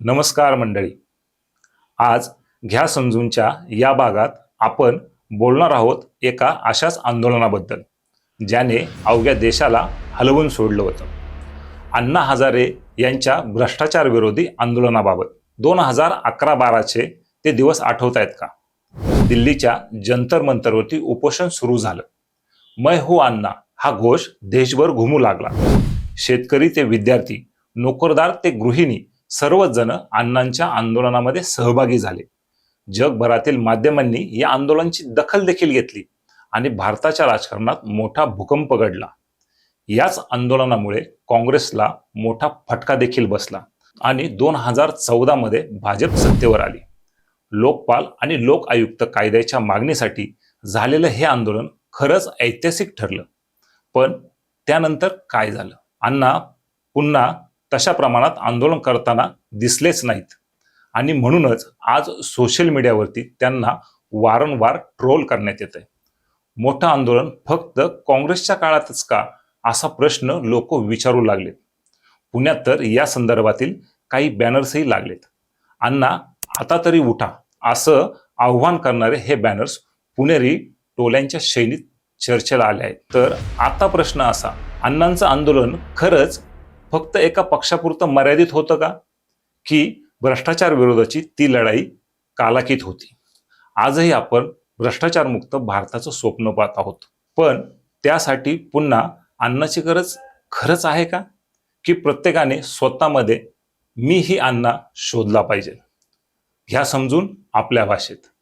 नमस्कार मंडळी. आज घ्या समजूनच्या या भागात आपण बोलणार आहोत एका अशाच आंदोलनाबद्दल ज्याने अवघ्या देशाला हलवून सोडलं होतं. अण्णा हजारे यांच्या भ्रष्टाचार विरोधी आंदोलनाबाबत दोन हजार अकरा बाराचे ते दिवस आठवत आहेत का? दिल्लीच्या जंतर मंतरवरती उपोषण सुरू झालं. मै हो अण्णा हा घोष देशभर घुमू लागला. शेतकरी ते विद्यार्थी नोकरदार ते गृहिणी सर्वच जण अण्णांच्या आंदोलनामध्ये सहभागी झाले. जगभरातील माध्यमांनी या आंदोलनाची दखल देखील घेतली आणि भारताच्या राजकारणात मोठा भूकंप घडला. याच आंदोलनामुळे काँग्रेसला मोठा फटका देखील बसला आणि दोन हजार चौदा मध्ये भाजप सत्तेवर आली. लोकपाल आणि लोक आयुक्त कायद्याच्या मागणीसाठी झालेलं हे आंदोलन खरंच ऐतिहासिक ठरलं. पण त्यानंतर काय झालं? अण्णा पुन्हा तशा प्रमाणात आंदोलन करताना दिसलेच नाहीत. आणि म्हणूनच आज सोशल मीडियावरती त्यांना वारंवार ट्रोल करण्यात येत आहे मोठं आंदोलन फक्त काँग्रेसच्या काळातच का? असा प्रश्न लोक विचारू लागलेत. पुण्यात तर या संदर्भातील काही बॅनर्सही लागलेत. अण्णा आता तरी उठा असं आव्हान करणारे हे बॅनर्स पुणेरी टोल्यांच्या शैलीत चर्चेला आले आहेत. तर आता प्रश्न असा अण्णांचं आंदोलन खरंच फक्त एका पक्षापुरतं मर्यादित होतं का? की भ्रष्टाचार विरोधाची ती लढाई कालाकीत होती. आजही आपण भ्रष्टाचारमुक्त भारताचं स्वप्न पाहत आहोत. पण त्यासाठी पुन्हा अन्नाची गरज खरंच आहे का? की प्रत्येकाने स्वतःमध्ये मी ही अन्ना शोधला पाहिजे? ह्या समजून आपल्या भाषेत.